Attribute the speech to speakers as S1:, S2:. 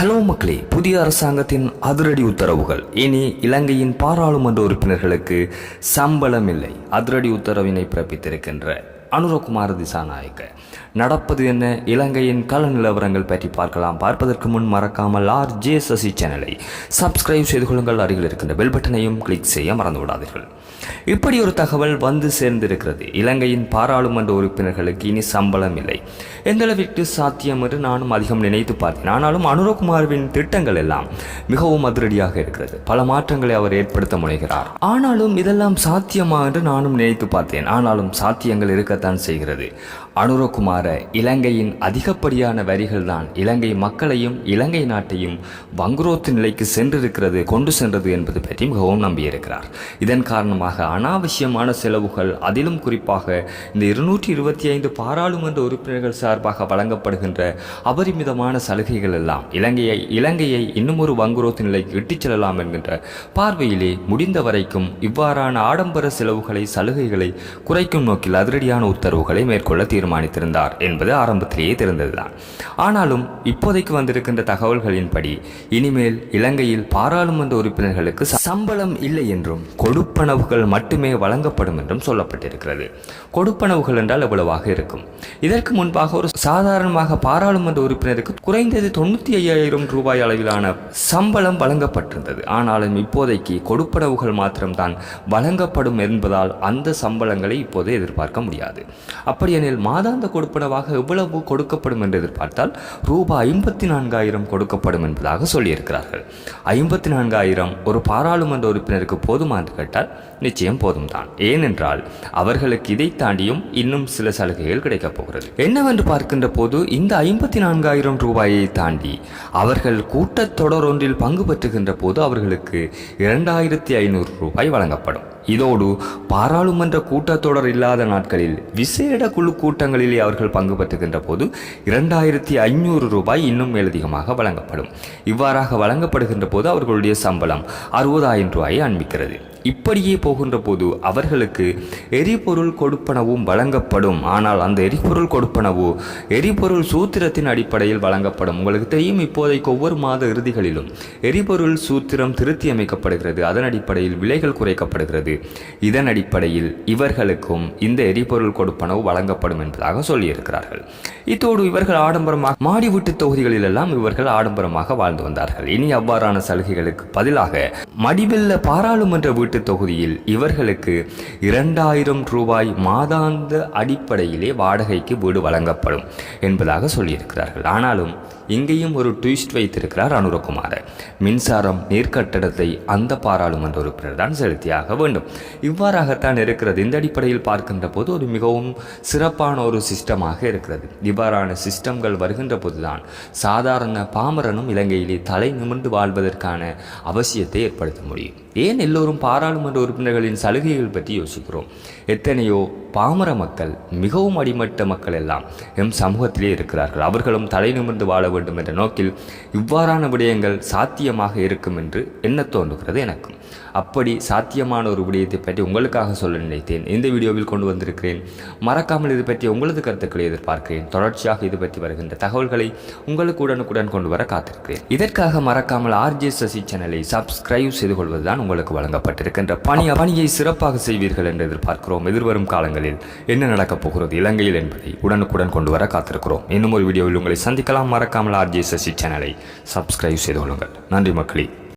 S1: Hello மக்களே புதிய அரசாங்கத்தின் அதிரடி உத்தரவுகள். இனி இலங்கையின் பாராளுமன்ற உறுப்பினர்களுக்கு சம்பளம் இல்லை அதிரடி உத்தரவினை பிறப்பித்திருக்கின்ற அனுரகுமார திசாநாயக்க. நடப்பது என்ன? இலங்கையின் கல நிலவரங்கள் பற்றி பார்க்கலாம். பார்ப்பதற்கு முன் மறக்காமல் ஆர் ஜே சசி சேனலை சப்ஸ்கிரைப் செய்து கொள்ளுங்கள். அருகில் இருக்கின்ற பெல் பட்டனையும் கிளிக் செய்ய மறந்து விடாதீர்கள் இப்படி ஒரு தகவல் வந்து சேர்ந்திருக்கிறது. இலங்கையின் பாராளுமன்ற உறுப்பினர்களுக்கு இனி சம்பளம் இல்லை. எந்த அளவிற்கு சாத்தியம் என்று நானும் அதிகம் நினைத்து பார்த்தேன். ஆனாலும் அனுரகுமார்வின் திட்டங்கள் எல்லாம் மிகவும் அதிரடியாக இருக்கிறது. பல மாற்றங்களை அவர் ஏற்படுத்த முனைகிறார். ஆனாலும் இதெல்லாம் சாத்தியமா என்று நானும் நினைத்து பார்த்தேன். ஆனாலும் சாத்தியங்கள் இருக்கத்தான் செய்கிறது. அனுரகுமார இலங்கையின் அதிகப்படியான வரிகள் தான் இலங்கை மக்களையும் இலங்கை நாட்டையும் வங்குரோத்து நிலைக்கு சென்றிருக்கிறது கொண்டு சென்றது என்பது பற்றி மிகவும் நம்பியிருக்கிறார். இதன் காரணமாக அனாவசியமான செலவுகள் அதிலும் குறிப்பாக இந்த இருநூற்றி இருபத்தி ஐந்து பாராளுமன்ற உறுப்பினர்கள் சார்பாக வழங்கப்படுகின்ற அபரிமிதமான சலுகைகள் எல்லாம் இலங்கையை இலங்கையை இன்னும் ஒரு வங்குரோத்து நிலைக்கு இட்டுச் செல்லலாம் என்கின்ற பார்வையிலே முடிந்த வரைக்கும் இவ்வாறான ஆடம்பர செலவுகளை சலுகைகளை குறைக்கும் நோக்கில் அதிரடியான உத்தரவுகளை மேற்கொள்ள தீர்மானித்திருந்தார் என்பது ஆரம்பத்திலேயே தெரிந்ததுதான். ஆனாலும் இப்போதைக்கு வந்திருக்கின்ற தகவல்களின்படி இனிமேல் இலங்கையில் பாராளுமன்ற உறுப்பினர்களுக்கு சம்பளம் இல்லை என்றும் கொடுப்பனவுகள் மட்டுமே வழங்கப்படும் என்றும் சொல்லப்பட்டிருக்கிறது. கொடுப்பனவுகள் என்றால் எவ்வளவாக இருக்கும்? இதற்கு முன்பாக ஒரு சாதாரணமாக பாராளுமன்ற உறுப்பினருக்கு குறைந்தது தொண்ணூற்றி ஐயாயிரம் ரூபாய் அளவிலான சம்பளம் வழங்கப்பட்டிருந்தது. ஆனாலும் இப்போதைக்கு கொடுப்பனவுகள் மாத்திரம்தான் வழங்கப்படும் என்பதால் அந்த சம்பளங்களை இப்போது எதிர்பார்க்க முடியாது. அப்படியெனில் மாதாந்த கொடுப்பனவாக எவ்வளவு கொடுக்கப்படும் என்று எதிர்பார்த்தால் ரூபாய் ஐம்பத்தி நான்காயிரம் கொடுக்கப்படும் என்பதாக சொல்லியிருக்கிறார்கள். ஐம்பத்தி நான்காயிரம் ஒரு பாராளுமன்ற உறுப்பினருக்கு போதுமா என்று கேட்டால் நிச்சயம் போதும் தான் ஏனென்றால் அவர்களுக்கு இதை தாண்டியும் இன்னும் சில சலுகைகள் கிடைக்கப் போகிறது. என்னவென்று பார்க்கின்ற போது இந்த ஐம்பத்தி நான்காயிரம் ரூபாயை தாண்டி அவர்கள் கூட்டத்தொடர் ஒன்றில் பங்கு பெற்றுகின்ற போது அவர்களுக்கு இரண்டாயிரத்தி ஐநூறு ரூபாய் வழங்கப்படும். இதோடு பாராளுமன்ற கூட்டத்தொடர் இல்லாத நாட்களில் விசேட குழு கூட்டங்களிலே அவர்கள் பங்கு பெற்றுகின்ற போது இரண்டாயிரத்தி ஐநூறு ரூபாய் இன்னும் மேலதிகமாக வழங்கப்படும். இவ்வாறாக வழங்கப்படுகின்ற போது அவர்களுடைய சம்பளம் அறுபதாயிரம் ரூபாயை அண்மிக்கிறது இப்படியே போகின்ற போது அவர்களுக்கு எரிபொருள் கொடுப்பனவும் வழங்கப்படும். ஆனால் அந்த எரிபொருள் கொடுப்பனவு எரிபொருள் சூத்திரத்தின் அடிப்படையில் வழங்கப்படும். உங்களுக்கு தெரியும் இப்போதைக்கு ஒவ்வொரு மாத இறுதிகளிலும் எரிபொருள் சூத்திரம் திருத்தி அமைக்கப்படுகிறது. அதன் அடிப்படையில் விலைகள் குறைக்கப்படுகிறது. இதன் அடிப்படையில் இவர்களுக்கும் இந்த எரிபொருள் கொடுப்பனவு வழங்கப்படும் என்பதாக சொல்லியிருக்கிறார்கள். இத்தோடு இவர்கள் ஆடம்பரமாக மாடி வீட்டு தொகுதிகளில் எல்லாம் இவர்கள் ஆடம்பரமாக வாழ்ந்து வந்தார்கள். இனி அவ்வாறான சலுகைகளுக்கு பதிலாக மடிவெல்ல பாராளுமன்ற வீட்டு தொகுதியில் இவர்களுக்கு இரண்டாயிரம் ரூபாய் மாதாந்த அடிப்படையிலே வாடகைக்கு வீடு வழங்கப்படும் என்பதாக சொல்லியிருக்கிறார்கள். ஆனாலும் இங்கேயும் ஒரு ட்விஸ்ட் வைத்திருக்கிறார் அனுரகுமார மின்சாரம் நீர்க்கட்டடத்தை அந்த பாராளுமன்ற உறுப்பினர் தான் செலுத்தியாக வேண்டும். இவ்வாறாகத்தான் இருக்கிறது. இந்த அடிப்படையில் பார்க்கின்ற போது ஒரு மிகவும் சிறப்பான ஒரு சிஸ்டமாக இருக்கிறது. இவ்வாறான சிஸ்டம்கள் வருகின்ற போதுதான் சாதாரண பாமரனும் இலங்கையிலே தலை நிமிர்ந்து வாழ்வதற்கான அவசியத்தை ஏற்படுத்த முடியும். ஏன் எல்லோரும் பாரா பாராளுமன்ற உறுப்பினர்களின் சலுகைகள் பற்றி யோசிக்கிறோம். எத்தனையோ பாமர மக்கள் மிகவும் அடிமட்ட மக்கள் எல்லாம் எம் சமூகத்திலே இருக்கிறார்கள். அவர்களும் தலை நிமிர்ந்து வாழ வேண்டும் என்ற நோக்கில் இவ்வாறான விடயங்கள் சாத்தியமாக இருக்கும் என்று எண்ண தோன்றுகிறது எனக்கும் அப்படி சாத்தியமான ஒரு விடயத்தை பற்றி உங்களுக்காக சொல்ல நினைத்தேன். இந்த வீடியோவில் கொண்டு வந்திருக்கிறேன். மறக்காமல் இது பற்றி உங்களது கருத்துக்களை எதிர்பார்க்கிறேன். தொடர்ச்சியாக இது பற்றி வருகின்ற தகவல்களை உங்களுக்கு உடனுக்குடன் கொண்டு வர காத்திருக்கிறேன். இதற்காக மறக்காமல் ஆர்ஜே சசி சேனலை சப்ஸ்கிரைப் செய்து கொள்வதுதான் உங்களுக்கு வழங்கப்பட்டிருக்கின்ற பணி. பணியை சிறப்பாக செய்வீர்கள் என்று எதிர்பார்க்கிறோம். எதிர்வரும் காலங்களில் என்ன நடக்கப் போகிறது? இலங்கையில் என்பதை உடனுக்குடன் கொண்டு வர காத்திருக்கிறோம். இன்னும் ஒரு வீடியோவில் உங்களை சந்திக்கலாம். மறக்காமல் ஆர்ஜே சசி சேனலை சப்ஸ்கிரைப் செய்து கொள்ளுங்கள். நன்றி மக்களே.